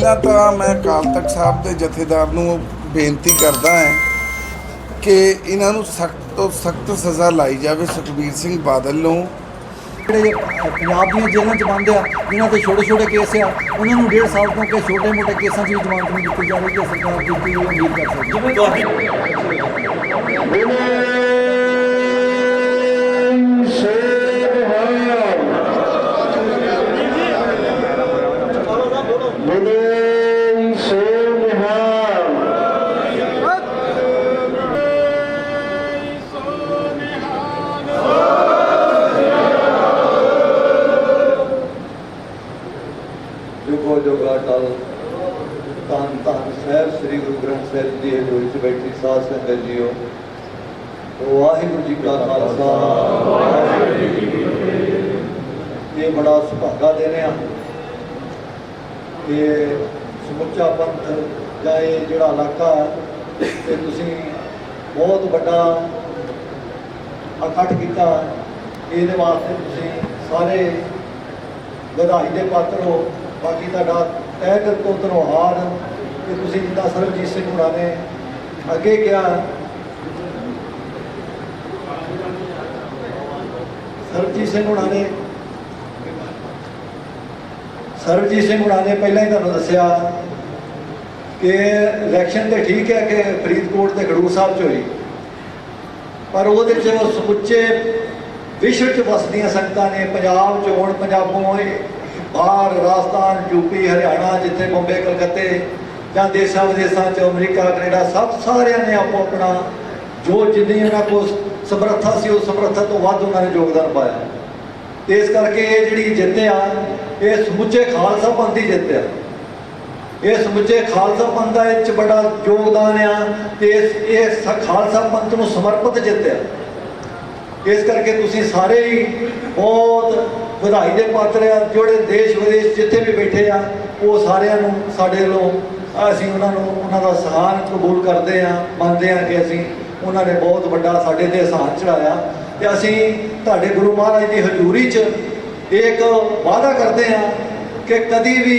ਪਹਿਲਾਂ ਤਾਂ ਮੈਂ ਅਕਾਲ ਤਖਤ ਸਾਹਿਬ ਦੇ ਜਥੇਦਾਰ ਨੂੰ ਬੇਨਤੀ ਕਰਦਾ ਹਾਂ ਕਿ ਇਹਨਾਂ ਨੂੰ ਸਖਤ ਤੋਂ ਸਖਤ ਸਜ਼ਾ ਲਾਈ ਜਾਵੇ ਸੁਖਬੀਰ ਸਿੰਘ ਬਾਦਲ ਨੂੰ। ਜਿਹੜੇ ਪੰਜਾਬ ਦੀਆਂ ਜੇਲ੍ਹਾਂ 'ਚ ਬੰਦ ਆ ਜਿਨ੍ਹਾਂ ਤੇ ਛੋਟੇ ਛੋਟੇ ਕੇਸ ਆ ਉਹਨਾਂ ਨੂੰ ਡੇਢ ਸਾਲ ਤੋਂ ਕਿ ਛੋਟੇ ਮੋਟੇ ਕੇਸਾਂ 'ਚ ਵੀ ਜ਼ਮਾਨਤ ਨਹੀਂ ਦਿੱਤੀ ਜਾਵੇਗੀ ਸਰਕਾਰ ਕੀਤੀ ਉਮੀਦ ਕਰ ਸਕਦੀ ਹੈ ਜਿਵੇਂ ਤੁਹਾਡੀ ਜੁਗੋ ਜੁਗਾ ਟਲ ਧੰਨ ਧੰਨ ਸਾਹਿਬ ਸ੍ਰੀ ਗੁਰੂ ਗ੍ਰੰਥ ਸਾਹਿਬ ਜੀ ਦੇ ਵਿੱਚ ਬੈਠੀ ਸਾਧ ਸੰਗਤ ਜੀਓ ਵਾਹਿਗੁਰੂ ਜੀ ਕਾ ਖਾਲਸਾ ਇਹ ਬੜਾ ਸੁਭਾਗਾ ਦੇ ਰਿਹਾ ਇਹ ਸਮੁੱਚਾ ਪੰਥ ਜਾਂ ਇਹ ਜਿਹੜਾ ਇਲਾਕਾ ਤੇ ਤੁਸੀਂ ਬਹੁਤ ਵੱਡਾ ਇਕੱਠ ਕੀਤਾ। ਇਹਦੇ ਵਾਸਤੇ ਤੁਸੀਂ ਸਾਰੇ ਵਧਾਈ ਦੇ ਪਾਤਰ ਹੋ। ਬਾਕੀ ਤੁਹਾਡਾ ਤਹਿ ਦਿਲ ਤੋਂ ਧੰਨਵਾਦ। ਕਿ ਤੁਸੀਂ ਜਿੱਦਾਂ ਸਰਬਜੀਤ ਸਿੰਘ ਹੁਣਾਂ ਨੇ ਅੱਗੇ ਕਿਹਾ ਸਰਬਜੀਤ ਸਿੰਘ ਹੁਣਾਂ ਨੇ ਸਰਬਜੀਤ ਸਿੰਘ ਹੁਣਾਂ ਨੇ ਪਹਿਲਾਂ ਹੀ ਤੁਹਾਨੂੰ ਦੱਸਿਆ ਕਿ ਇਲੈਕਸ਼ਨ ਤੇ ਠੀਕ ਹੈ ਕਿ ਫਰੀਦਕੋਟ ਤੇ ਖਡੂਰ ਸਾਹਿਬ ਚ ਹੋਈ ਪਰ ਉਹਦੇ ਚ ਉਹ ਸਮੁੱਚੇ ਵਿਸ਼ਵ ਚ ਵਸਦੀਆਂ ਸੰਗਤਾਂ ਨੇ, ਪੰਜਾਬ ਚ ਹੋਣ ਪੰਜਾਬੋਂ ਬਾਹਰ, ਰਾਜਸਥਾਨ ਯੂਪੀ ਹਰਿਆਣਾ, ਜਿੱਥੇ ਬੰਬੇ, ਕਲਕੱਤੇ ਜਾਂ ਦੇਸ਼ਾਂ ਵਿਦੇਸ਼ਾਂ ਚ, ਅਮਰੀਕਾ, ਕੈਨੇਡਾ, ਸਭ ਸਾਰਿਆਂ ਨੇ ਆਪੋ ਆਪਣਾ ਜੋ ਜਿੰਨੀ ਉਹਨਾਂ ਕੋਲ ਸਮਰੱਥਾ ਸੀ, ਉਹ ਸਮਰੱਥਾ ਤੋਂ ਵੱਧ ਉਹਨਾਂ ਨੇ ਯੋਗਦਾਨ ਪਾਇਆ। ਇਸ ਕਰਕੇ ਇਹ ਜਿਹੜੀ ਜਿੱਤ ਆ, ਇਹ ਸਮੁੱਚੇ ਖਾਲਸਾ ਪੰਥ ਦੀ ਜਿੱਤ ਆ। ਇਹ ਸਮੁੱਚੇ ਖਾਲਸਾ ਪੰਥ ਦਾ ਇਹ ਚ ਬੜਾ ਯੋਗਦਾਨ ਆ ਤੇ ਇਸ, ਇਹ ਖਾਲਸਾ ਪੰਥ ਨੂੰ ਸਮਰਪਿਤ ਜਿੱਤ ਆ। ਇਸ ਕਰਕੇ ਤੁਸੀਂ ਸਾਰੇ ਹੀ ਬਹੁਤ ਵਧਾਈ ਦੇ ਪਾਤਰ ਆ, ਜਿਹੜੇ ਦੇਸ਼ ਵਿਦੇਸ਼ ਜਿੱਥੇ ਵੀ ਬੈਠੇ ਆ, ਉਹ ਸਾਰਿਆਂ ਨੂੰ, ਸਾਡੇ ਵੱਲੋਂ ਅਸੀਂ ਉਹਨਾਂ ਨੂੰ, ਉਹਨਾਂ ਦਾ ਸਹਾਨ ਕਬੂਲ ਕਰਦੇ ਆ, ਮੰਨਦੇ ਆ ਕਿ ਅਸੀਂ ਉਹਨਾਂ ਨੇ ਬਹੁਤ ਵੱਡਾ ਸਾਡੇ ਤੇ ਅਹਿਸਾਨ ਚੜਾਇਆ ਤੇ ਅਸੀਂ ਤੁਹਾਡੇ ਗੁਰੂ ਮਹਾਰਾਜ ਦੀ ਹਜ਼ੂਰੀ 'ਚ ਇੱਕ ਵਾਅਦਾ ਕਰਦੇ ਹਾਂ ਕਿ ਕਦੀ ਵੀ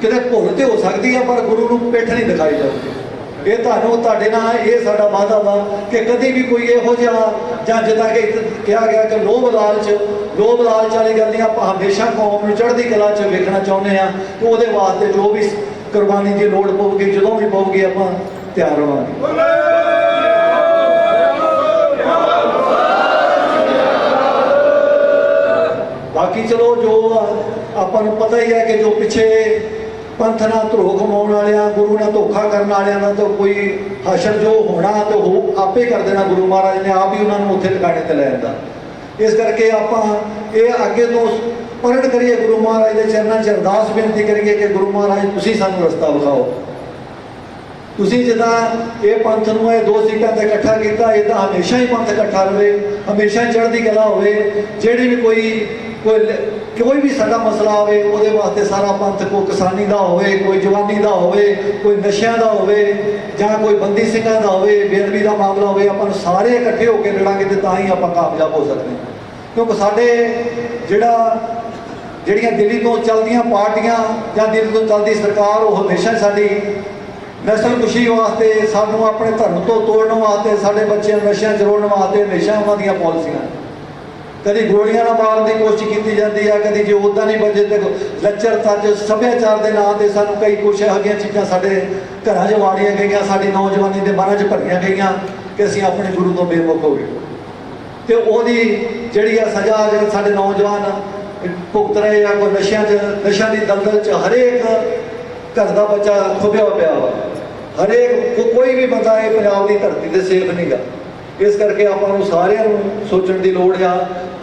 ਕਿਤੇ ਭੁੱਲ ਤੇ ਹੋ ਸਕਦੀ ਆ, ਪਰ ਗੁਰੂ ਨੂੰ ਪਿੱਠ ਨਹੀਂ ਦਿਖਾਈ ਜਾਊਗੀ ਇਹ ਤੁਹਾਨੂੰ ਤੁਹਾਡੇ ਨਾਲ ਇਹ ਸਾਡਾ ਵਾਅਦਾ ਵਾ ਕਿ ਕਦੀ ਵੀ ਕੋਈ ਇਹੋ ਜਿਹਾ ਜਾਂ ਜਿੱਦਾਂ ਕਿ ਕਿਹਾ ਗਿਆ ਕਿ ਲੋਭ ਲਾਲਚ ਲੋਭ ਲਾਲਚ ਵਾਲੀ ਗੱਲ ਨਹੀਂ, ਆਪਾਂ ਹਮੇਸ਼ਾ ਕੌਮ ਨੂੰ ਚੜ੍ਹਦੀ ਕਲਾ 'ਚ ਵੇਖਣਾ ਚਾਹੁੰਦੇ ਆ ਤੇ ਉਹਦੇ ਵਾਸਤੇ ਜੋ ਵੀ ਕੁਰਬਾਨੀ ਦੀ ਲੋੜ ਪਊਗੀ, ਜਦੋਂ ਵੀ ਪਊਗੀ ਆਪਾਂ ਤਿਆਰ ਹੋਵਾਂਗੇ। ਬਾਕੀ ਚਲੋ ਜੋ ਆਪਾਂ ਨੂੰ ਪਤਾ ਹੀ ਹੈ ਕਿ ਜੋ ਪਿੱਛੇ ਪੰਥ ਨਾਲ ਧਰੋ ਕਮਾਉਣ ਵਾਲਿਆਂ, ਗੁਰੂ ਨਾਲ ਧੋਖਾ ਕਰਨ ਵਾਲਿਆਂ ਦਾ ਤਾਂ ਕੋਈ ਹਸ਼ਰ ਜੋ ਹੋਣਾ ਤੇ ਉਹ ਆਪੇ ਕਰ ਦੇਣਾ ਗੁਰੂ ਮਹਾਰਾਜ ਨੇ, ਆਪ ਹੀ ਉਹਨਾਂ ਨੂੰ ਉੱਥੇ ਟਿਕਾਣੇ ਤੇ ਲੈ ਜਾਂਦਾ ਇਸ ਕਰਕੇ ਆਪਾਂ ਇਹ ਅੱਗੇ ਤੋਂ ਪ੍ਰਗਟ ਕਰੀਏ ਗੁਰੂ ਮਹਾਰਾਜ ਦੇ ਚਰਨਾਂ 'ਚ, ਅਰਦਾਸ ਬੇਨਤੀ ਕਰੀਏ ਕਿ ਗੁਰੂ ਮਹਾਰਾਜ, ਤੁਸੀਂ ਸਾਨੂੰ ਰਸਤਾ ਵਿਖਾਓ। ਤੁਸੀਂ ਜਿੱਦਾਂ ਇਹ ਪੰਥ ਨੂੰ ਇਹ ਦੋ ਸੀਟਾਂ ਤੇ ਇਕੱਠਾ ਕੀਤਾ, ਇਹ ਤਾਂ ਹਮੇਸ਼ਾ ਹੀ ਪੰਥ ਇਕੱਠਾ ਰਹੇ ਹਮੇਸ਼ਾ ਹੀ ਚੜ੍ਹਦੀ ਕਲਾ ਹੋਵੇ, ਜਿਹੜੀ ਵੀ ਕੋਈ ਕੋਈ ਕੋਈ ਵੀ ਸਾਡਾ ਮਸਲਾ ਹੋਵੇ, ਉਹਦੇ ਵਾਸਤੇ ਸਾਰਾ ਪੰਥ ਕੋਈ ਕਿਸਾਨੀ ਦਾ ਹੋਵੇ, ਕੋਈ ਜਵਾਨੀ ਦਾ ਹੋਵੇ, ਕੋਈ ਨਸ਼ਿਆਂ ਦਾ ਹੋਵੇ, ਜਾਂ ਕੋਈ ਬੰਦੀ ਸਿੰਘਾਂ ਦਾ ਹੋਵੇ, ਬੇਅਦਬੀ ਦਾ ਮਾਮਲਾ ਹੋਵੇ, ਆਪਾਂ ਨੂੰ ਸਾਰੇ ਇਕੱਠੇ ਹੋ ਕੇ ਲੜਾਂਗੇ ਤੇ ਤਾਂ ਹੀ ਆਪਾਂ ਕਾਮਯਾਬ ਹੋ ਸਕਦੇ ਹਾਂ। ਕਿਉਂਕਿ ਸਾਡੇ ਜਿਹੜਾ, ਜਿਹੜੀਆਂ ਦਿੱਲੀ ਤੋਂ ਚੱਲਦੀਆਂ ਪਾਰਟੀਆਂ ਜਾਂ ਦਿੱਲੀ ਤੋਂ ਚੱਲਦੀ ਸਰਕਾਰ, ਉਹ ਹਮੇਸ਼ਾ ਸਾਡੀ ਨਸਲ ਖੁਸ਼ੀ ਵਾਸਤੇ, ਸਾਨੂੰ ਆਪਣੇ ਧਰਮ ਤੋਂ ਤੋੜਨ ਵਾਸਤੇ, ਸਾਡੇ ਬੱਚਿਆਂ ਨੂੰ ਨਸ਼ਿਆਂ 'ਚ ਰੋਲਣ ਵਾਸਤੇ ਹਮੇਸ਼ਾ ਉਹਨਾਂ ਦੀਆਂ ਪਾਲਿਸੀਆਂ ਕਦੀ ਗੋਲੀਆਂ ਨਾਲ ਮਾਰਨ ਦੀ ਕੋਸ਼ਿਸ਼ ਕੀਤੀ ਜਾਂਦੀ ਆ, ਕਦੀ ਜੇ ਉਦਾਂ ਨਹੀਂ ਬਚੇ ਤੇ ਲੱਚਰ ਤੱਜ ਸੱਭਿਆਚਾਰ ਦੇ ਨਾਂ ਤੇ ਸਾਨੂੰ ਕਈ ਕੁਛ ਇਹੋ ਜਿਹੀਆਂ ਚੀਜ਼ਾਂ ਸਾਡੇ ਘਰਾਂ 'ਚ ਵਾੜੀਆਂ ਗਈਆਂ, ਸਾਡੀ ਨੌਜਵਾਨੀ ਦੇ ਮਨਾਂ 'ਚ ਭਰੀਆਂ ਗਈਆਂ ਕਿ ਅਸੀਂ ਆਪਣੇ ਗੁਰੂ ਤੋਂ ਬੇਮੁਖ ਹੋ ਗਏ। ਤੇ ਉਹਦੀ ਜਿਹੜੀ ਆ ਸਜ਼ਾ ਜਿਹੜੇ ਸਾਡੇ ਨੌਜਵਾਨ ਭੁਗਤ ਰਹੇ ਆ, ਕੋਈ ਨਸ਼ਿਆਂ 'ਚ, ਨਸ਼ਿਆਂ ਦੀ ਦਲਦਲ 'ਚ ਹਰੇਕ ਘਰ ਦਾ ਬੱਚਾ ਖੁਬਿਆ ਪਿਆ ਵਾ। ਹਰੇਕ ਕੋਈ ਵੀ ਬੰਦਾ ਇਹ ਪੰਜਾਬ ਦੀ ਧਰਤੀ ਤੇ ਸੇਫ ਨਹੀਂਗਾ ਇਸ ਕਰਕੇ ਆਪਾਂ ਨੂੰ ਸਾਰਿਆਂ ਨੂੰ ਸੋਚਣ ਦੀ ਲੋੜ ਆ,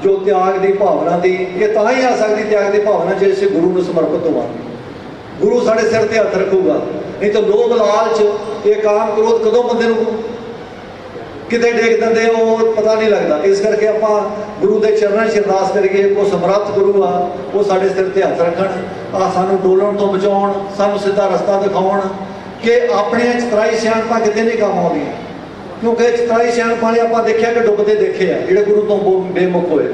ਜੋ ਤਿਆਗ ਦੀ ਭਾਵਨਾ ਦੀ ਇਹ ਤਾਂ ਹੀ ਆ ਸਕਦੀ ਤਿਆਗ ਦੀ ਭਾਵਨਾ ਜੇ ਅਸੀਂ ਗੁਰੂ ਨੂੰ ਸਮਰਪਿਤ ਹੋਵਾਂਗੇ। ਗੁਰੂ ਸਾਡੇ ਸਿਰ ਤੇ ਹੱਥ ਰੱਖੂਗਾ, ਨਹੀਂ ਤਾਂ ਲੋਭ ਲਾਲਚ ਇਹ ਕਾਮ ਕ੍ਰੋਧ ਕਦੋਂ ਬੰਦੇ ਨੂੰ ਕਿਤੇ ਡੇਗ ਦਿੰਦੇ ਉਹ ਪਤਾ ਨਹੀਂ ਲੱਗਦਾ। ਇਸ ਕਰਕੇ ਆਪਾਂ ਗੁਰੂ ਦੇ ਚਰਨਾਂ 'ਚ ਅਰਦਾਸ ਕਰੀਏ, ਉਹ ਸਮਰੱਥ ਗੁਰੂ ਆ, ਉਹ ਸਾਡੇ ਸਿਰ ਤੇ ਹੱਥ ਰੱਖਣ, ਆ ਸਾਨੂੰ ਡੋਲਣ ਤੋਂ ਬਚਾਉਣ, ਸਾਨੂੰ ਸਿੱਧਾ ਰਸਤਾ ਦਿਖਾਉਣ ਕਿ ਆਪਣੇ ਚਤਰਾਈ ਸਿਆਣਪਾਂ ਕਿਤੇ ਨਹੀਂ ਕੰਮ ਆਉਂਦੀਆਂ। ਕਿਉਂਕਿ ਚਤਰਾਈ ਸਿਆਣਪਾਂ ਨੇ ਆਪਾਂ ਦੇਖਿਆ ਕਿ ਡੁੱਬਦੇ ਦੇਖੇ ਆ, ਜਿਹੜੇ ਗੁਰੂ ਤੋਂ ਬੋ- ਬੇਮੁਖ ਹੋਏ।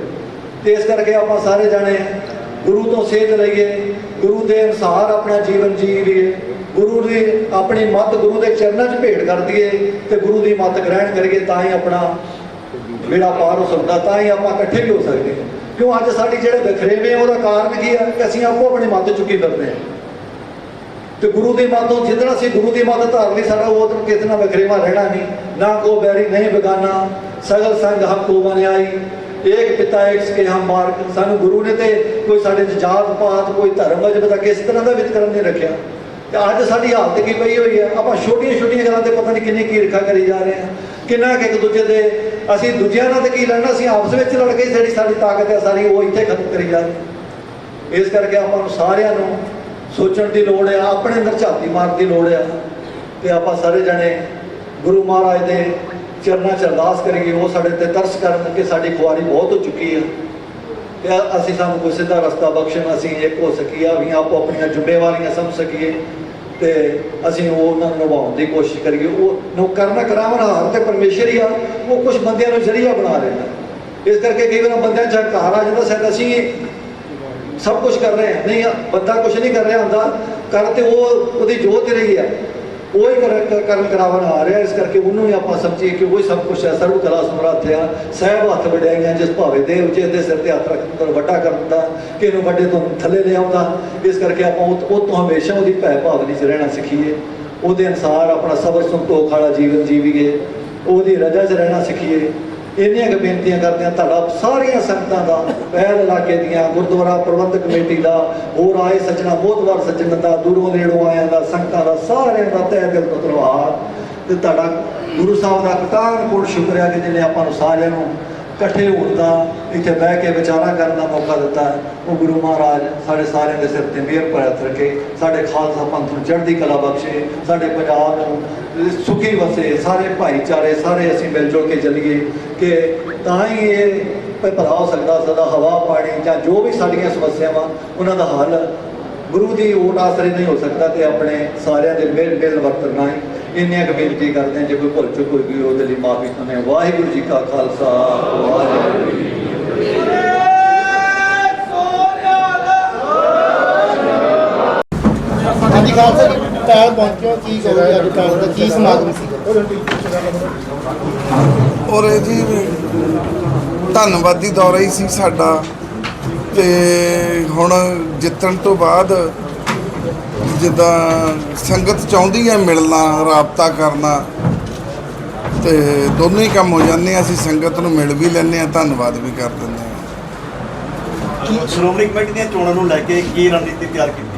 ਤੇ ਇਸ ਕਰਕੇ ਆਪਾਂ ਸਾਰੇ ਜਾਣੇ ਗੁਰੂ ਤੋਂ ਸੇਧ ਲਈਏ, ਗੁਰੂ ਦੇ ਅਨੁਸਾਰ ਆਪਣਾ ਜੀਵਨ ਜੀਵੀਏ ਗੁਰੂ ਦੀ ਆਪਣੀ ਮੱਤ ਗੁਰੂ ਦੇ ਚਰਨਾਂ 'ਚ ਭੇਟ ਕਰ ਦਈਏ ਤੇ ਗੁਰੂ ਦੀ ਮੱਤ ਗ੍ਰਹਿਣ ਕਰੀਏ, ਤਾਂ ਹੀ ਆਪਣਾ ਬੇੜਾ ਪਾਰ ਹੋ ਸਕਦਾ, ਤਾਂ ਹੀ ਆਪਾਂ ਇਕੱਠੇ ਵੀ ਹੋ ਸਕਦੇ ਹਾਂ। ਕਿਉਂ ਅੱਜ ਸਾਡੀ ਜਿਹੜੇ ਵਖਰੇਵੇਂ ਉਹਦਾ ਕਾਰਨ ਕੀ ਹੈ ਕਿ ਅਸੀਂ ਆਪੋ ਆਪਣੇ ਮੱਤ ਚੁੱਕੀ ਫਿਰਦੇ ਹਾਂ। ਤੇ ਗੁਰੂ ਦੀ ਮੱਤ ਤੋਂ ਜਿੱਦਣ ਅਸੀਂ ਗੁਰੂ ਦੀ ਮੱਤ ਧਾਰ ਲਈ ਸਾਡਾ ਉਹ ਦਿਨ ਕਿਸੇ ਨਾਲ ਵਖਰੇਵਾ ਰਹਿਣਾ ਨਹੀਂ, ਨਾ ਕੋ ਬੈਰੀ ਨਹੀਂ ਬਗਾਨਾ, ਸਗਲ ਸੰਗ ਹਮ ਕੋ ਬਨਿਆਈ ਏਕ ਪਿਤਾ ਏਕ ਸਕੇ ਹਮ ਮਾਰਗ, ਸਾਨੂੰ ਗੁਰੂ ਨੇ ਤੇ ਕੋਈ ਸਾਡੇ 'ਚ ਜਾਤ ਪਾਤ, ਕੋਈ ਧਰਮ ਮਜਬ ਦਾ ਇਸ ਤਰ੍ਹਾਂ ਦਾ ਵਿਤਕਰਮ ਨਹੀਂ ਰੱਖਿਆ। ਤੇ ਅੱਜ ਸਾਡੀ ਹਾਲਤ ਕੀ ਪਈ ਹੋਈ ਹੈ? ਆਪਾਂ ਛੋਟੀਆਂ ਛੋਟੀਆਂ ਗੱਲਾਂ ਤੇ ਪਤਾ ਨਹੀਂ ਕਿੰਨੀ ਕੀ ਰਖਾ ਕਰੀ ਜਾ ਰਹੇ ਹਾਂ। ਕਿੰਨਾ ਕਿ ਇੱਕ ਦੂਜੇ ਦੇ, ਅਸੀਂ ਦੂਜਿਆਂ ਨਾਲ ਤੇ ਕੀ ਲੜਨਾ? ਅਸੀਂ ਆਪਸ ਵਿੱਚ ਲੜ ਕੇ ਜਿਹੜੀ ਸਾਡੀ ਤਾਕਤ ਹੈ, ਸਾਰੀ ਉਹ ਇੱਥੇ ਖਤਮ ਕਰੀ ਜਾ ਰਹੀ ਇਸ ਕਰਕੇ ਆਪਾਂ ਨੂੰ ਸਾਰਿਆਂ ਨੂੰ ਸੋਚਣ ਦੀ ਲੋੜ ਆ, ਆਪਣੇ ਅੰਦਰ ਝਾਤੀ ਮਾਰਨ ਦੀ ਲੋੜ ਆ। ਤੇ ਆਪਾਂ ਸਾਰੇ ਜਣੇ ਗੁਰੂ ਮਹਾਰਾਜ ਦੇ ਚਰਨਾਂ 'ਚ ਅਰਦਾਸ ਕਰੀਏ, ਉਹ ਸਾਡੇ ਤੇ ਤਰਸ ਕਰਨ ਕਿ ਸਾਡੀ ਖੁਆਰੀ ਬਹੁਤ ਹੋ ਚੁੱਕੀ ਆ। ਤੇ ਅਸੀਂ ਸਾਨੂੰ ਕੋਈ ਸਿੱਧਾ ਰਸਤਾ ਬਖਸ਼ਣ, ਅਸੀਂ ਇੱਕ ਹੋ ਸਕੀਏ ਵੀ ਆਪੋ ਆਪਣੀਆਂ ਜ਼ਿੰਮੇਵਾਰੀਆਂ ਸਮਝ ਸਕੀਏ। ਤੇ ਅਸੀਂ ਉਹ ਉਹਨਾਂ ਨੂੰ ਨਿਭਾਉਣ ਦੀ ਕੋਸ਼ਿਸ਼ ਕਰੀਏ। ਉਹ ਨੂੰ ਕਰਨ ਕਰਾਵਣ ਹਾਰ ਤੇ ਪਰਮੇਸ਼ਰ ਹੀ ਆ, ਉਹ ਕੁਝ ਬੰਦਿਆਂ ਨੂੰ ਜ਼ਰੀਆ ਬਣਾ ਲੈਂਦਾ ਇਸ ਕਰਕੇ ਕਈ ਵਾਰ ਬੰਦਿਆਂ 'ਚ ਹੰਕਾਰ ਆ ਜਾਂਦਾ, ਸ਼ਾਇਦ ਅਸੀਂ ਸਭ ਕੁਝ ਕਰ ਰਹੇ ਹਾਂ ਨਹੀਂ ਬੰਦਾ ਕੁਝ ਨਹੀਂ ਕਰ ਰਿਹਾ ਹੁੰਦਾ। ਕਰ ਤੇ ਉਹ, ਉਹਦੀ ਜੋਤ ਰਹੀ ਹੈ ਉਹ ਹੀ ਕਰ- ਕਰਨ ਕਰਾਵਣ ਆ ਰਿਹਾ। ਇਸ ਕਰਕੇ ਉਹਨੂੰ ਹੀ ਆਪਾਂ ਸਮਝੀਏ ਕਿ ਉਹ ਹੀ ਸਭ ਕੁਝ ਹੈ ਸਰਵ ਕਲਾ ਸਮਰੱਥ ਆ। ਸਹਿਬ ਹੱਥ ਵਡਿਆਈਆਂ, ਜਿਸ ਭਾਵੇਂ ਦੇ ਉੱਚੇ ਦੇ ਸਿਰ ਤੇ ਹੱਥ ਰੱਖ ਕੇ ਵੱਡਾ ਕਰ ਦਿੰਦਾ ਕਿ ਇਹਨੂੰ ਵੱਡੇ ਤੋਂ ਥੱਲੇ ਲਿਆਉਂਦਾ ਇਸ ਕਰਕੇ ਆਪਾਂ ਉਹ ਉਹ ਤੋਂ ਹਮੇਸ਼ਾ ਉਹਦੀ ਭੈ ਭਾਵਨੀ 'ਚ ਰਹਿਣਾ ਸਿੱਖੀਏ। ਉਹਦੇ ਅਨਸਾਰ ਆਪਣਾ ਸਬਰ ਸੰਤੋਖ ਵਾਲਾ ਜੀਵਨ ਜੀਵੀਏ। ਉਹਦੀ ਰਜਾ 'ਚ ਰਹਿਣਾ ਸਿੱਖੀਏ। ਇੰਨੀਆਂ ਕੁ ਬੇਨਤੀਆਂ ਕਰਦੇ ਹਾਂ, ਤੁਹਾਡਾ ਸਾਰੀਆਂ ਸੰਗਤਾਂ ਦਾ, ਪਹਿਲ ਇਲਾਕੇ ਦੀਆਂ, ਗੁਰਦੁਆਰਾ ਪ੍ਰਬੰਧਕ ਕਮੇਟੀ ਦਾ, ਹੋਰ ਆਏ ਸੱਜਣਾ ਬਹੁਤਵਾਰ ਸੱਜਣ ਦਾ, ਦੂਰੋਂ ਨੇੜੋਂ ਆਇਆਂ ਦਾ, ਸੰਗਤਾਂ ਦਾ, ਸਾਰਿਆਂ ਦਾ ਤਹਿ ਦਿਲ ਤੋਂ ਧੰਨਵਾਦ। ਤੇ ਤੁਹਾਡਾ ਗੁਰੂ ਸਾਹਿਬ ਦਾ ਕਟਾਨ ਕੋਟ ਸ਼ੁਕਰ ਕਿ ਜਿਹਨੇ ਆਪਾਂ ਨੂੰ ਸਾਰਿਆਂ ਨੂੰ ਇਕੱਠੇ ਹੋਣ ਦਾ, ਇੱਥੇ ਬਹਿ ਕੇ ਵਿਚਾਰਾ ਕਰਨ ਦਾ ਮੌਕਾ ਦਿੱਤਾ। ਉਹ ਗੁਰੂ ਮਹਾਰਾਜ ਸਾਡੇ ਸਾਰਿਆਂ ਦੇ ਸਿਰ ਤੇ ਮਿਹਰ ਭਰਿਆ ਹੱਥ ਸਾਡੇ ਖਾਲਸਾ ਪੰਥ ਨੂੰ ਚੜ੍ਹਦੀ ਕਲਾ ਬਖਸ਼ੇ, ਸਾਡੇ ਪੰਜਾਬ ਨੂੰ ਸੁਖੀ ਵਸੇ, ਸਾਰੇ ਭਾਈਚਾਰੇ, ਸਾਰੇ ਅਸੀਂ ਮਿਲ ਜੁਲ ਕੇ ਚੱਲੀਏ ਕਿ ਤਾਂ ਹੀ ਇਹ ਭ- ਭਲਾ ਹੋ ਸਕਦਾ ਸਦਾ ਹਵਾ, ਪਾਣੀ ਜਾਂ ਜੋ ਵੀ ਸਾਡੀਆਂ ਸਮੱਸਿਆਵਾਂ, ਉਹਨਾਂ ਦਾ ਹੱਲ ਗੁਰੂ ਦੀ ਓਟ ਆਸਰੇ ਨਹੀਂ ਹੋ ਸਕਦਾ ਤੇ ਆਪਣੇ ਸਾਰਿਆਂ ਦੇ ਮਿਲ ਮਿਲ ਵਰਤਣਾ ਹੀ ਇੰਨੀਆਂ ਕੁ ਬੇਨਤੀ ਕਰਦੇ ਹਾਂ ਜੇ ਕੋਈ ਭੁੱਲ ਚੁੱਕ ਹੋਈ ਉਹਦੇ ਲਈ ਮਾਫੀ ਚਾਹੁੰਦੇ ਹਾਂ। ਵਾਹਿਗੁਰੂ ਜੀ ਕਾ ਖਾਲਸਾ ਵਾਹਿਗੁਰੂ ਜੀ ਕੀ ਫਤਿਹ। ਹਾਂਜੀ ਖਾਲਸਾ ਟਾਇਰ ਪਹੁੰਚਿਓ ਕੀ ਕਹੋਗੇ ਅੱਜ ਟਾਇਰ ਦਾ ਕੀ ਸਮਾਗਮ ਸੀ? ਔਰ ਇਹ ਜੀ ਧੰਨਵਾਦੀ ਦੌਰਾ ਹੀ ਸੀ ਸਾਡਾ। ਤੇ ਹੁਣ ਜਿੱਤਣ ਤੋਂ ਬਾਅਦ ਜਿੱਦਾਂ ਸੰਗਤ ਚਾਹੁੰਦੀ ਹੈ ਮਿਲਣਾ ਰਾਬਤਾ ਕਰਨਾ ਤੇ ਦੋਨੋਂ ਹੀ ਕੰਮ ਹੋ ਜਾਂਦੇ ਆ। ਅਸੀਂ ਸੰਗਤ ਨੂੰ ਮਿਲ ਵੀ ਲੈਂਦੇ ਆ ਧੰਨਵਾਦ ਵੀ ਕਰ ਦਿੰਦੇ ਆ। ਸ਼੍ਰੋਮਣੀ ਕਮੇਟੀ ਦੀਆਂ ਚੋਣਾਂ ਨੂੰ ਲੈ ਕੇ ਕੀ ਰਣਨੀਤੀ ਤਿਆਰ ਕੀਤੀ?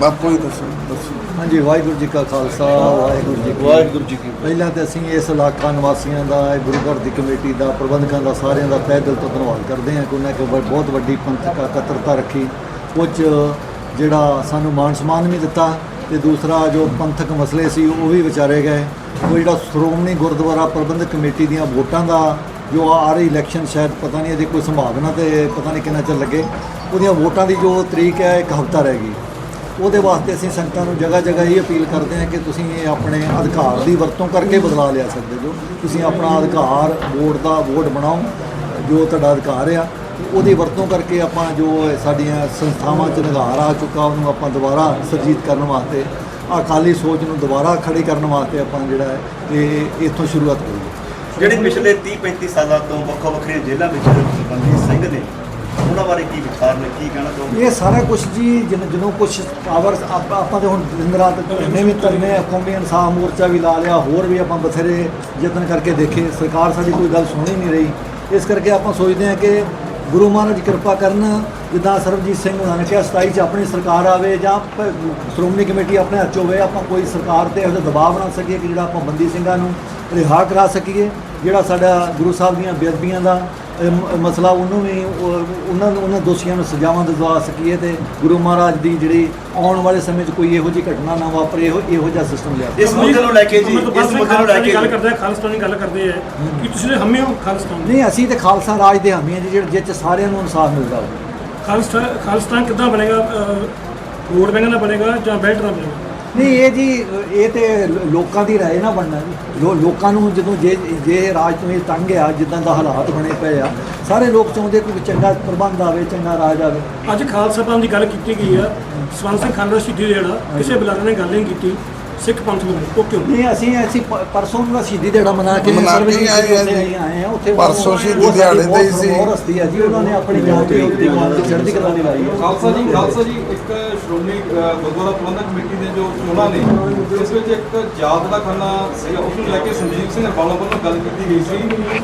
ਬਾਪੂ ਹੀ ਦੱਸੋ ਦੱਸੋ। ਹਾਂਜੀ ਵਾਹਿਗੁਰੂ ਜੀ ਕਾ ਖਾਲਸਾ ਵਾਹਿਗੁਰੂ ਜੀ ਵਾਹਿਗੁਰੂ ਜੀ ਕੀ ਪਹਿਲਾਂ ਤੇ ਅਸੀਂ ਇਸ ਇਲਾਕਾ ਨਿਵਾਸੀਆਂ ਦਾ ਗੁਰੂ ਘਰ ਦੀ ਕਮੇਟੀ ਦਾ ਪ੍ਰਬੰਧਕਾਂ ਦਾ ਸਾਰਿਆਂ ਦਾ ਤਹਿ ਦਿਲ ਤੋਂ ਧੰਨਵਾਦ ਕਰਦੇ ਹਾਂ। ਕਿ ਉਹਨਾਂ ਕਿ ਬਹੁਤ ਵੱਡੀ ਪੰਥਕ ਇਕੱਤਰਤਾ ਰੱਖੀ ਕੁਝ ਜਿਹੜਾ ਸਾਨੂੰ ਮਾਨ ਸਨਮਾਨ ਵੀ ਦਿੱਤਾ ਤੇ ਦੂਸਰਾ ਜੋ ਪੰਥਕ ਮਸਲੇ ਸੀ ਉਹ ਵੀ ਵਿਚਾਰੇ ਗਏ। ਉਹ ਜਿਹੜਾ ਸ਼੍ਰੋਮਣੀ ਗੁਰਦੁਆਰਾ ਪ੍ਰਬੰਧਕ ਕਮੇਟੀ ਦੀਆਂ ਵੋਟਾਂ ਦਾ ਜੋ ਆ ਰਹੀ ਇਲੈਕਸ਼ਨ ਸ਼ਾਇਦ ਪਤਾ ਨਹੀਂ ਅਜੇ ਕੋਈ ਸੰਭਾਵਨਾ ਤੇ ਪਤਾ ਨਹੀਂ ਕਿੰਨਾ ਚਿਰ ਲੱਗੇ। ਉਹਦੀਆਂ ਵੋਟਾਂ ਦੀ ਜੋ ਤਰੀਕ ਹੈ, ਇੱਕ ਹਫ਼ਤਾ ਰਹਿ ਗਈ। ਉਹਦੇ ਵਾਸਤੇ ਅਸੀਂ ਸੰਗਤਾਂ ਨੂੰ ਜਗ੍ਹਾ ਜਗ੍ਹਾ ਇਹ ਅਪੀਲ ਕਰਦੇ ਹਾਂ ਕਿ ਤੁਸੀਂ ਇਹ ਆਪਣੇ ਅਧਿਕਾਰ ਦੀ ਵਰਤੋਂ ਕਰਕੇ ਬਦਲਾ ਲਿਆ ਸਕਦੇ ਜੋ ਤੁਸੀਂ ਆਪਣਾ ਅਧਿਕਾਰ, ਵੋਟ ਦਾ ਵੋਟ ਬਣਾਓ, ਜੋ ਤੁਹਾਡਾ ਅਧਿਕਾਰ ਆ ਉਹਦੀ ਵਰਤੋਂ ਕਰਕੇ ਆਪਾਂ ਜੋ ਸਾਡੀਆਂ ਸੰਸਥਾਵਾਂ 'ਚ ਨਿਗਾਰ ਆ ਚੁੱਕਾ ਉਹਨੂੰ ਆਪਾਂ ਦੁਬਾਰਾ ਸਰਜੀਤ ਕਰਨ ਵਾਸਤੇ ਅਕਾਲੀ ਸੋਚ ਨੂੰ ਦੁਬਾਰਾ ਖੜੀ ਕਰਨ ਵਾਸਤੇ ਆਪਾਂ ਜਿਹੜਾ ਹੈ ਇਹ ਇੱਥੋਂ ਸ਼ੁਰੂਆਤ ਕਰੀਏ ਜਿਹੜੇ ਪਿਛਲੇ 30 35 ਸਾਲਾਂ ਤੋਂ ਵੱਖੋ ਵੱਖਰੀਆਂ ਜੇਲ੍ਹਾਂ ਵਿੱਚ ਬੰਦੀ ਸਿੰਘ ਨੇ ਉਹਨਾਂ ਬਾਰੇ ਕੀ ਵਿਚਾਰ ਨੇ ਕੀ ਕਹਿਣਾ ਚਾਹੋਗੇ? ਇਹ ਸਾਰਾ ਕੁਝ ਜੀ ਜਦੋਂ ਕੁਝ ਪਾਵਰ ਆਪਾਂ ਤੇ ਹੁਣ ਦਿਨ ਰਾਤ ਧਰਨੇ ਵੀ ਧਰਨੇ ਕੌਮੀ ਇਨਸਾਫ ਮੋਰਚਾ ਵੀ ਲਾ ਲਿਆ ਹੋਰ ਵੀ ਆਪਾਂ ਬਥੇਰੇ ਯਤਨ ਕਰਕੇ ਦੇਖੇ ਸਰਕਾਰ ਸਾਡੀ ਕੋਈ ਗੱਲ ਸੁਣ ਹੀ ਨਹੀਂ ਰਹੀ। ਇਸ ਕਰਕੇ ਆਪਾਂ ਸੋਚਦੇ ਹਾਂ ਕਿ ਗੁਰੂ ਮਹਾਰਾਜ ਕਿਰਪਾ ਕਰਨ ਜਿੱਦਾਂ ਸਰਬਜੀਤ ਸਿੰਘ ਉਹਨਾਂ ਨੇ ਕਿਹਾ 27 ਚ ਆਪਣੀ ਸਰਕਾਰ ਆਵੇ ਜਾਂ ਸ਼੍ਰੋਮਣੀ ਕਮੇਟੀ ਆਪਣੇ ਹੱਥ 'ਚ ਹੋਵੇ, ਆਪਾਂ ਕੋਈ ਸਰਕਾਰ ਤੇ ਇਹੋ ਜਿਹਾ ਦਬਾਅ ਬਣਾ ਸਕੀਏ ਕਿ ਜਿਹੜਾ ਆਪਾਂ ਬੰਦੀ ਸਿੰਘਾਂ ਨੂੰ ਰਿਹਾ ਕਰਾ ਸਕੀਏ। ਜਿਹੜਾ ਸਾਡਾ ਗੁਰੂ ਸਾਹਿਬ ਦੀਆਂ ਬੇਅਦਬੀਆਂ ਦਾ ਮਸਲਾ ਉਹਨੂੰ ਵੀ ਉਹ- ਉਹਨਾਂ ਨੂੰ ਉਹਨਾਂ ਦੋਸ਼ੀਆਂ ਨੂੰ ਸਜ਼ਾਵਾਂ ਦਿਵਾ ਸਕੀਏ ਤੇ ਗੁਰੂ ਮਹਾਰਾਜ ਦੀ ਜਿਹੜੀ ਆਉਣ ਵਾਲੇ ਸਮੇਂ 'ਚ ਕੋਈ ਇਹੋ ਜਿਹੀ ਘਟਨਾ ਨਾ ਵਾਪਰੇ ਇਹੋ ਇਹੋ ਜਿਹਾ ਸਿਸਟਮ ਲਿਆ ਇਸ ਮੁੱਦੇ ਨੂੰ ਲੈ ਕੇ ਜੀ ਇਸ ਮੁੱਦੇ ਨੂੰ ਲੈ ਕੇ ਗੱਲ ਕਰਦੇ ਆ ਖਾਲਿਸਤਾਨੀ ਗੱਲ ਕਰਦੇ ਆ ਕਿ ਤੁਸੀਂ ਹਮੇ ਹੋ ਖਾਲਿਸਤਾਨ ਨਹੀਂ ਅਸੀਂ ਤੇ ਖਾਲਸਾ ਰਾਜ ਦੇ ਹਾਮੀ ਹਾਂ ਜੀ ਜਿਹੜੇ ਜਿਹ 'ਚ ਸਾਰਿਆਂ ਨੂੰ ਇਨਸਾਫ ਮਿਲਦਾ ਹੋਵੇ। ਖਾਲਿਸਤਾਨ ਖਾਲਿਸਤਾਨ ਕਿੱਦਾਂ ਬਣੇਗਾ ਬੈਂਕ ਨਾਲ ਬਣੇਗਾ ਜਾਂ ਬੈਲਟ ਨਾਲ ਬਣੇਗਾ? ਨਹੀਂ, ਇਹ ਜੀ, ਇਹ ਤੇ ਲੋਕਾਂ ਦੀ ਰਾਏ ਨਾ ਬਣਨਾ ਜੀ। ਲੋ- ਲੋਕਾਂ ਨੂੰ ਜਦੋਂ ਜੇ ਜੇ ਰਾਜ ਤੋਂ ਇਹ ਤੰਗ ਆ, ਜਿੱਦਾਂ ਦਾ ਹਾਲਾਤ ਬਣੇ ਪਏ ਆ, ਸਾਰੇ ਲੋਕ ਚਾਹੁੰਦੇ ਕਿ ਚੰਗਾ ਪ੍ਰਬੰਧ ਆਵੇ, ਚੰਗਾ ਰਾਜ ਆਵੇ। ਅੱਜ ਖਾਲਸਾ ਪੰਥ ਦੀ ਗੱਲ ਕੀਤੀ ਗਈ ਆ। ਸਵੰਤ ਸਿੰਘ ਖਾਲੜਾ ਸ਼ਹੀਦੀ ਦਿਹਾੜਾ ਕਿਸੇ ਬੁਲਾਰੇ ਨੇ ਗੱਲ ਨਹੀਂ ਕੀਤੀ। ਸਿੱਖ ਪੰਥ ਨੂੰ ਉਹ ਕਿਉਂ ਨਹੀਂ? ਅਸੀਂ ਅਸੀਂ ਪ- ਪਰਸੋਂ ਦਾ ਸ਼ਹੀਦੀ ਦਿਹਾੜਾ ਮਨਾ ਕੇ ਮਨਾ ਕੇ ਸਰਵਜੀਤ ਆਏ ਆ ਉੱਥੇ ਜੀ। ਆਏ ਆ ਉੱਥੇ ਪਰਸੋਂ ਸ਼ਹੀਦੀ ਉਹ ਦਿਹਾੜੇ ਤੇ ਹੀ ਸੀ। ਪ੍ਰਮੋਰ ਹਸਤੀ ਆ ਜੀ ਉਹਨਾਂ ਨੇ ਆਪਣੀ ਜਾਨ ਤੇ ਉਹਦੀ ਮਾਨ ਤੇ ਚੜ੍ਹਦੀ ਕਲਾ ਦੀ ਲਾਈ ਹੈ ਖਾਲਸਾ ਜੀ ਖਾਲਸਾ ਜੀ ਇੱਕ ਸ਼੍ਰੋਮਣੀ ਅ, ਗੁਰਦੁਆਰਾ ਪ੍ਰਬੰਧਕ ਕਮੇਟੀ ਦੇ ਜੋ ਚੋਣਾਂ ਨੇ ਇਸ ਵਿੱਚ ਇੱਕ ਜਾਤ ਦਾ ਖੰਨਾ ਸੀਗਾ ਉਸ ਨੂੰ ਲੈ ਕੇ ਸੰਜੀਵ ਸਿੰਘ ਅਰਬਾਲਾ ਵੱਲੋਂ ਗੱਲ ਕੀਤੀ ਗਈ ਸੀ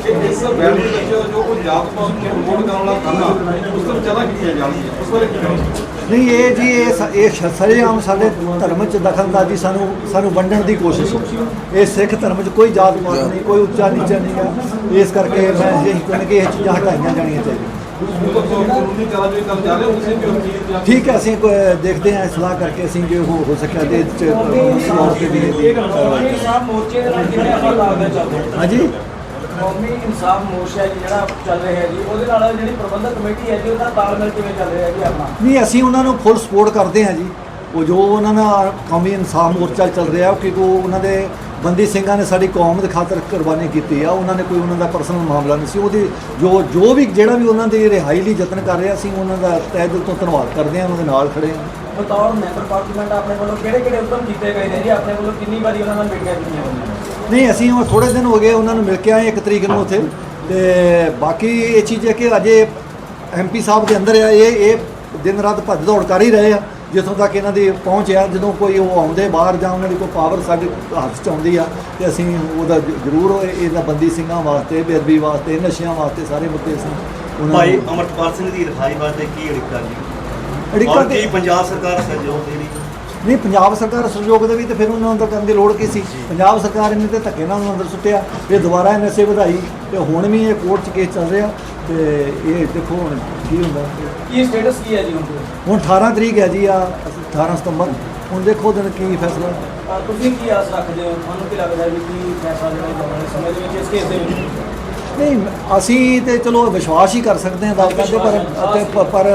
ਕਿ ਇਸ ਬੈਠ ਦੇ ਵਿੱਚ ਜੋ ਕੋਈ ਜਾਤ ਪਾਤ ਨੂੰ ਪ੍ਰਮੋਟ ਕਰਨ ਵਾਲਾ ਖੰਨਾ ਉਸ ਤੋਂ ਜ਼ਿਆਦਾ ਕੀਤੀ ਜਾਣੀ ਹੈ ਉਸ ਬਾਰੇ ਕੀ ਕਹੋਗੇ ਨਹੀਂ ਇਹ ਜੀ ਇਹ ਸ- ਇਹ ਸਰੇਆਮ ਸਾਡੇ ਧਰਮ ਚ ਦਖਲਅੰਦਾਜ਼ੀ ਸਾਨੂੰ ਸਾਨੂੰ ਵੰਡਣ ਦੀ ਕੋਸ਼ਿਸ਼ ਇਹ ਸਿੱਖ ਧਰਮ ਚ ਕੋਈ ਜਾਤ ਪਾਤ ਨਹੀਂ ਕੋਈ ਉੱਚਾ ਨੀਚਾ ਨਹੀਂ ਹੈ। ਇਸ ਕਰਕੇ ਮੈਂ ਇਹ ਕਹਿੰਦਾ ਕਿ ਇਹ ਚੀਜ਼ਾਂ ਹਟਾਈਆਂ ਜਾਣੀਆਂ ਚਾਹੀਦੀਆਂ। ਠੀਕ ਹੈ ਅਸੀਂ ਦੇਖਦੇ ਹਾਂ ਸਲਾਹ ਕਰਕੇ ਅਸੀਂ ਜੇ ਹੋ ਹੋ ਸਕਿਆ ਤੇ ਤੌਰ ਤੇ ਵੀ ਇਨਸਾਫ ਮੋਰਚੇ ਦੇ ਨਾਲ ਕਿਵੇਂ ਆਪਾਂ ਲਾਗਦੇ ਚੱਲਦੇ ਹਾਂ? ਹਾਂਜੀ। ਕੌਮੀ ਇਨਸਾਫ ਮੋਰਚਾ ਜਿਹੜਾ ਚੱਲ ਰਿਹਾ ਜੀ ਉਹਦੇ ਨਾਲ ਜਿਹੜੀ ਪ੍ਰਬੰਧਕ ਕਮੇਟੀ ਹੈ ਜੀ ਉਹਦਾ ਤਾਲਮੇਲ ਕਿਵੇਂ ਚੱਲ ਰਿਹਾ ਜੀ ਆਪਣਾ? ਨਹੀਂ ਅਸੀਂ ਉਹਨਾਂ ਨੂੰ ਫੁੱਲ ਸਪੋਰਟ ਕਰਦੇ ਹਾਂ ਜੀ। ਉਹ ਜੋ ਉਹਨਾਂ ਦਾ ਕੌਮੀ ਇਨਸਾਫ ਮੋਰਚਾ ਚੱਲ ਰਿਹਾ ਕਿ ਉਹ ਉਹਨਾਂ ਦੇ ਬੰਦੀ ਸਿੰਘਾਂ ਨੇ ਸਾਡੀ ਕੌਮ ਦੇ ਖਾਤਰ ਕੁਰਬਾਨੀ ਕੀਤੀ ਆ। ਉਹਨਾਂ ਨੇ ਕੋਈ ਉਹਨਾਂ ਦਾ ਪਰਸਨਲ ਮਾਮਲਾ ਨਹੀਂ ਸੀ। ਉਹਦੀ ਜੋ ਜੋ ਵੀ ਜਿਹੜਾ ਵੀ ਉਹਨਾਂ ਦੀ ਰਿਹਾਈ ਲਈ ਯਤਨ ਕਰ ਰਿਹਾ ਸੀ ਉਹਨਾਂ ਦਾ ਤਹਿ ਦਿਲ ਤੋਂ ਧੰਨਵਾਦ ਕਰਦੇ ਹਾਂ ਉਹਨਾਂ ਦੇ ਨਾਲ ਖੜੇ ਹਾਂ। ਬਤੌਰ ਮੈਂਬਰ ਪਾਰਲੀਮੈਂਟ ਆਪਣੇ ਵੱਲੋਂ ਕਿਹੜੇ ਕਿਹੜੇ ਉਦਮ ਕੀਤੇ ਗਏ ਨੇ ਜੀ? ਆਪਣੇ ਵੱਲੋਂ ਕਿੰਨੀ ਵਾਰੀ ਉਹਨਾਂ ਨਾਲ ਮੀਟਿੰਗਾਂ ਕੀਤੀਆਂ ਹੋਈਆਂ ਨਹੀਂ ਅਸੀਂ ਉਹ ਥੋੜੇ ਦਿਨ ਹੋ ਗਏ ਉਹਨਾਂ ਨੂੰ ਮਿਲ ਕੇ ਆਏ ਇੱਕ ਤਰੀਕ ਨੂੰ ਉੱਥੇ। ਤੇ ਬਾਕੀ ਇਹ ਚੀਜ਼ ਹੈ ਕਿ ਅਜੇ ਐਮਪੀ ਸਾਹਿਬ ਦੇ ਅੰਦਰ ਆ ਇਹ ਇਹ ਦਿਨ ਰਾਤ ਭੱਜ ਦੌੜ ਕਰ ਹੀ ਰਹੇ ਆ। ਜਿੱਥੋਂ ਤੱਕ ਇਹਨਾਂ ਦੀ ਪਹੁੰਚ ਆ ਜਦੋਂ ਕੋਈ ਉਹ ਆਉਂਦੇ ਬਾਹਰ ਜਾਂ ਉਹਨਾਂ ਦੀ ਕੋਈ ਪਾਵਰ ਸਾਡੇ ਹੱਥ 'ਚ ਆਉਂਦੀ ਆ ਤੇ ਅਸੀਂ ਉਹਦਾ ਜ਼ਰੂਰ ਇਹਦਾ ਬੰਦੀ ਸਿੰਘਾਂ ਵਾਸਤੇ ਬੇਅਦਬੀ ਵਾਸਤੇ ਨਸ਼ਿਆਂ ਵਾਸਤੇ ਸਾਰੇ ਮੁੱਦੇ ਅਸੀਂ ਉਹਨਾਂ ਭਾਈ ਨੂੰ ਅਮਰਪਾਲ ਸਿੰਘ ਦੀ ਰਿਹਾਈ ਵਾਸਤੇ ਕੀ ਅੜਿੱਕਾ ਜੀ? ਅੜਿੱਕਾ ਤੇ- ਪੰਜਾਬ ਸਰਕਾਰ ਸਹਿਯੋਗ ਦੇ ਰਹੀ ਨਹੀਂ ਪੰਜਾਬ ਸਰਕਾਰ ਸਹਿਯੋਗ ਦੇ ਵੀ ਤੇ ਫਿਰ ਉਹਨਾਂ ਨੂੰ ਅੰਦਰ ਕਰਨ ਦੀ ਲੋੜ ਕੀ ਸੀ? ਪੰਜਾਬ ਸਰਕਾਰ ਨੇ ਤੇ ਧੱਕੇ ਨਾਲ ਉਹਨੂੰ ਅੰਦਰ ਸੁੱਟਿਆ। ਫਿਰ ਦੁਬਾਰਾ ਐਨਐਸਏ ਵਧਾਈ ਤੇ ਹੁਣ ਵੀ ਇਹ ਕੋਰਟ 'ਚ ਕੇਸ ਚੱਲ ਰਿਹਾ ਤੇ ਇਹ ਦੇਖੋ ਹੁਣ ਕੀ ਹੁੰਦਾ। ਕੀ ਸਟੇਟਸ ਕੀ ਹੈ ਜੀ ਹੁਣ ਹੁਣ 18 ਤਰੀਕ ਹੈ ਜੀ ਆ 18 ਸਤੰਬਰ। ਹੁਣ ਦੇਖੋ ਦਿਨ ਕੀ ਫੈਸਲਾ। ਤੁਸੀਂ ਕੀ ਆਸ ਰੱਖਦੇ ਹੋ? ਤੁਹਾਨੂੰ ਕੀ ਲੱਗਦਾ ਵੀ ਕੀ ਫੈਸਲਾ ਜਿਹੜਾ ਆਉਣ ਵਾਲੇ ਸਮੇਂ ਦੇ ਵਿੱਚ ਇਸ ਕੇਸ ਦੇ ਵਿੱਚ? ਨਹੀਂ ਅਸੀਂ ਤੇ ਚਲੋ ਵਿਸ਼ਵਾਸ ਹੀ ਕਰ ਸਕਦੇ ਹਾਂ ਅਦਾਲਤਾਂ ਤੇ ਪਰ ਪਰ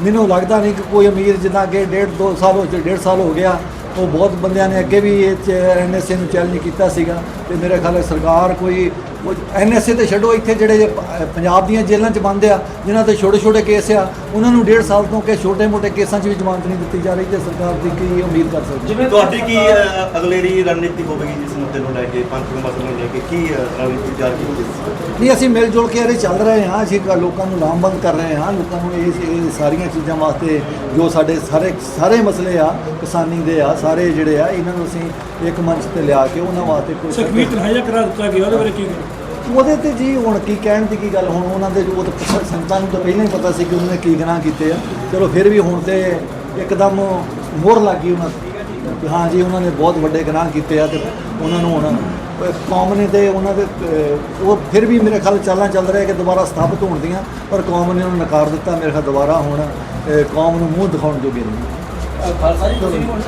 ਮੈਨੂੰ ਲੱਗਦਾ ਨਹੀਂ ਕਿ ਕੋਈ ਅਮੀਰ ਜਿੱਦਾਂ ਅੱਗੇ ਡੇਢ ਦੋ ਸਾਲ ਹੋ ਡੇਢ ਸਾਲ ਹੋ ਗਿਆ, ਉਹ ਬਹੁਤ ਬੰਦਿਆਂ ਨੇ ਅੱਗੇ ਵੀ ਇਹ ਐਨਐਸਏ ਨੂੰ ਚੈਲੰਜ ਕੀਤਾ ਸੀਗਾ ਤੇ ਮੇਰੇ ਖਿਆਲ ਸਰਕਾਰ ਕੋਈ ਐਨਐਸਏ ਤੇ ਛੱਡੋ ਇੱਥੇ ਜਿਹੜੇ ਪੰਜਾਬ ਦੀਆਂ ਜੇਲ੍ਹਾਂ 'ਚ ਬੰਦ ਆ ਜਿਨ੍ਹਾਂ ਤੇ ਛੋਟੇ ਛੋਟੇ ਕੇਸ ਆ ਉਹਨਾਂ ਨੂੰ ਡੇਢ ਸਾਲ ਤੋਂ ਕਿ ਛੋਟੇ ਮੋਟੇ ਕੇਸਾਂ 'ਚ ਵੀ ਜ਼ਮਾਨਤ ਨਹੀਂ ਦਿੱਤੀ ਜਾ ਰਹੀ ਤੇ ਸਰਕਾਰ ਦੀ ਕੀ ਉਮੀਦ ਕਰ ਸਕਦੀ ਹੈ? ਜਿਵੇਂ ਤੁਹਾਡੀ ਕੀ ਅਗਲੇਰੀ ਰਣਨੀਤੀ ਹੋਵੇਗੀ ਜਿਸ ਮੁੱਦੇ ਨੂੰ ਲੈ ਕੇ ਪੰਥ ਮਸਲੇ ਨੂੰ ਲੈ ਕੇ ਕੀ ਰਣਨੀਤੀ ਜਾਰੀ ਕੀਤੀ ਨਹੀਂ ਅਸੀਂ ਮਿਲ ਜੁਲ ਕੇ ਇਹਦੇ ਚੱਲ ਰਹੇ ਹਾਂ ਅਸੀਂ ਲੋਕਾਂ ਨੂੰ ਲਾਮਬੰਦ ਕਰ ਰਹੇ ਹਾਂ ਲੋਕਾਂ ਨੂੰ ਇਹ ਸਾਰੀਆਂ ਚੀਜ਼ਾਂ ਵਾਸਤੇ ਜੋ ਸਾਡੇ ਸਾਰੇ ਸਾਰੇ ਮਸਲੇ ਆ ਕਿਸਾਨੀ ਦੇ ਆ ਸਾਰੇ ਜਿਹੜੇ ਆ ਇਹਨਾਂ ਨੂੰ ਅਸੀਂ ਇੱਕ ਮੰਚ ਤੇ ਲਿਆ ਕੇ ਉਹਨਾਂ ਵਾਸਤੇ ਕੋਈ ਸੁਖਬੀਰ ਤਨਹਾਈਆ ਕਰਾ ਦਿੱਤਾ ਗਿਆ ਉਹਦੇ ਬਾਰੇ ਕੀ? ਉਹਦੇ ਤੇ ਜੀ ਹੁਣ ਕੀ ਕਹਿਣ ਦੀ ਕੀ ਗੱਲ, ਹੁਣ ਉਹਨਾਂ ਦੇ ਉਹ ਤਾਂ ਸੰਤਾਂ ਨੂੰ ਤਾਂ ਪਹਿਲਾਂ ਹੀ ਪਤਾ ਸੀ ਕਿ ਉਹਨੇ ਕੀ ਗੁਨਾਹ ਕੀਤੇ ਆ। ਚਲੋ ਫਿਰ ਵੀ ਹੁਣ ਤੇ ਇੱਕਦਮ ਮੋਹਰ ਲੱਗ ਗਈ ਉਹਨਾਂ ਤੇ ਕਿ ਹਾਂ ਜੀ, ਉਹਨਾਂ ਨੇ ਬਹੁਤ ਵੱਡੇ ਗੁਨਾਹ ਕੀਤੇ ਆ ਤੇ ਉਹਨਾਂ ਨੂੰ ਹੁਣ ਕੌਮ ਨੇ ਤੇ ਉਹਨਾਂ ਦੇ ਉਹ ਫਿਰ ਵੀ ਮੇਰੇ ਖਿਆਲ ਚਾਲਾਂ ਚੱਲ ਰਿਹਾ ਕਿ ਦੁਬਾਰਾ ਸਥਾਪਿਤ ਹੋਣ ਦੀਆਂ, ਪਰ ਕੌਮ ਨੇ ਉਹਨੂੰ ਨਕਾਰ ਦਿੱਤਾ। ਮੇਰੇ ਖਿਆਲ ਦੁਬਾਰਾ ਹੁਣ ਕੌਮ ਨੂੰ ਮੂੰਹ ਦਿਖਾਉਣ ਜੋਗੇ ਨਹੀਂ। ਖਾਲਸਾ ਜੀ, ਤੁਸੀਂ ਹੁਣ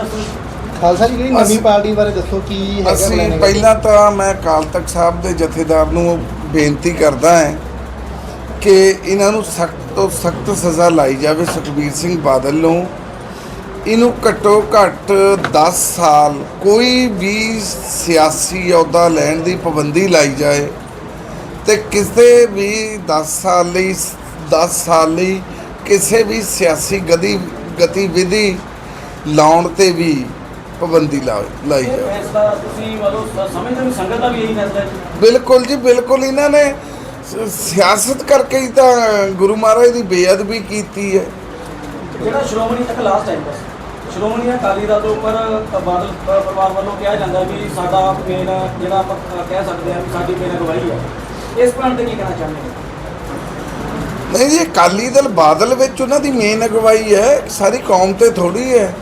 ਖਾਲਸਾ ਜੀ ਜਿਹੜੀ ਨਵੀਂ ਅਸੀਂ- ਪਾਰਟੀ ਬਾਰੇ ਦੱਸੋ ਕੀ ਹੈਗਾ ਅਸੀਂ plan ਹੈਗਾ? ਪਹਿਲਾਂ ਤਾਂ ਮੈਂ ਅਕਾਲ ਤਖਤ ਸਾਹਿਬ ਦੇ ਜਥੇਦਾਰ ਨੂੰ ਬੇਨਤੀ ਕਰਦਾ ਹਾਂ ਕਿ ਇਹਨਾਂ ਨੂੰ ਸਖਤ ਤੋਂ ਸਖਤ ਸਜ਼ਾ ਲਾਈ ਜਾਵੇ ਸੁਖਬੀਰ ਸਿੰਘ ਬਾਦਲ ਨੂੰ ਇਹਨੂੰ ਘੱਟੋ ਘੱਟ 10 ਸਾਲ ਕੋਈ ਵੀ ਸਿਆਸੀ ਅਹੁਦਾ ਲੈਣ ਦੀ ਪਾਬੰਦੀ ਲਾਈ ਜਾਏ ਤੇ ਕਿਸੇ ਵੀ 10 ਸਾਲ ਲਈ 10 ਸਾਲ ਲਈ ਕਿਸੇ ਵੀ ਸਿਆਸੀ ਗਤੀ ਗਤੀਵਿਧੀ ਲਾਉਣ ਤੇ ਵੀ ਪਾਬੰਦੀ ਲਾ ਲਾਈ ਜਾਵੇ ਫੈਸਲਾ ਤੁਸੀਂ ਮਤਲਬ ਸ- ਸਮਝਦੇ ਹੋ ਵੀ ਸੰਗਤ ਦਾ ਵੀ ਇਹੀ ਫੈਸਲਾ ਹੈ? ਜੀ? ਬਿਲਕੁਲ ਜੀ ਬਿਲਕੁਲ ਇਹਨਾਂ ਨੇ ਸ- ਸਿਆਸਤ ਕਰਕੇ ਹੀ ਤਾਂ ਗੁਰੂ ਮਹਾਰਾਜ ਦੀ ਬੇਅਦਬੀ ਕੀਤੀ ਹੈ। ਜਿਹੜਾ ਸ਼੍ਰੋਮਣੀ ਤੱਕ ਲਾਸਟ ਟਾਈਮ ਬਸ ਸ਼੍ਰੋਮਣੀ ਅਕਾਲੀ ਦਲ ਦੇ ਉੱਪਰ ਬਾਦਲ ਪ- ਪਰਿਵਾਰ ਵੱਲੋਂ ਕਿਹਾ ਜਾਂਦਾ ਵੀ ਸਾਡਾ ਮੇਨ ਜਿਹੜਾ ਆਪਾਂ ਕਹਿ ਸਕਦੇ ਹਾਂ ਵੀ ਸਾਡੀ ਮੇਨ ਅਗਵਾਈ ਹੈ। ਇਸ ਪੁਆਇੰਟ ਤੇ ਕੀ ਕਹਿਣਾ ਚਾਹੁੰਦੇ ਹੋ? ਨਹੀਂ ਜੀ ਅਕਾਲੀ ਦਲ ਬਾਦਲ ਵਿੱਚ ਉਹਨਾਂ ਦੀ ਮੇਨ ਅਗਵਾਈ ਹੈ ਸਾਰੀ ਕੌਮ ਤੇ ਥੋੜੀ ਹੈ।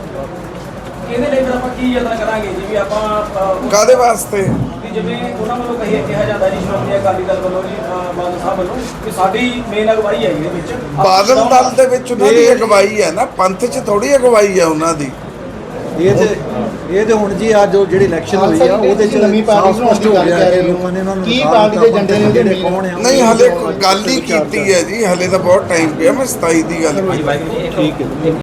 ਇਹਦੇ ਲਈ ਫਿਰ ਆਪਾਂ ਕੀ ਯਤਨ ਕਰਾਂਗੇ? ਜੀ ਵੀ ਆਪਾਂ ਅ, ਕਾਦੇ ਵਾਸਤੇ? ਵੀ ਜਿਵੇਂ ਉਹਨਾਂ ਵੱਲੋਂ ਕਹੀ ਕਿਹਾ ਜਾਂਦਾ ਜੀ ਸ਼੍ਰੋਮਣੀ ਅਕਾਲੀ ਦਲ ਵੱਲੋਂ ਜੀ ਅ, ਬਾਦਲ ਸਾਹਿਬ ਵੱਲੋਂ ਕਿ ਸਾਡੀ ਮੇਨ ਅਗਵਾਈ ਹੈ ਇਹਦੇ ਵਿੱਚ। ਆਪਾਂ ਬਾਦਲ ਚੁਣਾਵ- ਦਲ ਦੇ ਵਿੱਚ ਉਹਨਾਂ ਦੀ ਅਗਵਾਈ ਹੈ ਨਾ? ਪੰਥ 'ਚ ਥੋੜੀ ਅਗਵਾਈ ਹੈ ਉਹਨਾਂ ਦੀ। ਇਹ ਤੇ ਇਹ ਤੇ ਹੁਣ ਜੀ ਅੱਜ ਜੋ ਜਿਹੜੀ ਇਲੈਕਸ਼ਨ ਹੋਈ ਆ ਉਹਦੇ ਚ ਨਵੀਂ ਪਾਰਟੀ ਸਾਫ਼ ਬਣਾਉਣ ਦੀ ਸਪਸ਼ਟ ਹੋ ਗੱਲ ਗਿਆ ਕਰ ਕਿ ਰਹੇ ਹੋ। ਲੋਕਾਂ ਨੇ ਉਹਨਾਂ ਨੂੰ ਕੀ ਪਾਰਟੀ ਦੇ ਏਜੰਡੇ ਨੇ ਉਹਦੇ ਜਿਹੜੇ? ਕੌਣ ਆ ਨਹੀਂ ਹਲੇ ਗੱਲ ਹੀ ਕੀਤੀ ਹੈ ਜੀ ਹਲੇ ਤਾਂ ਬਹੁਤ ਟਾਈਮ ਪਿਆ ਮੈਂ 27 ਦੀ ਗੱਲ ਕੀਤੀ। ਠੀਕ ਹੈ।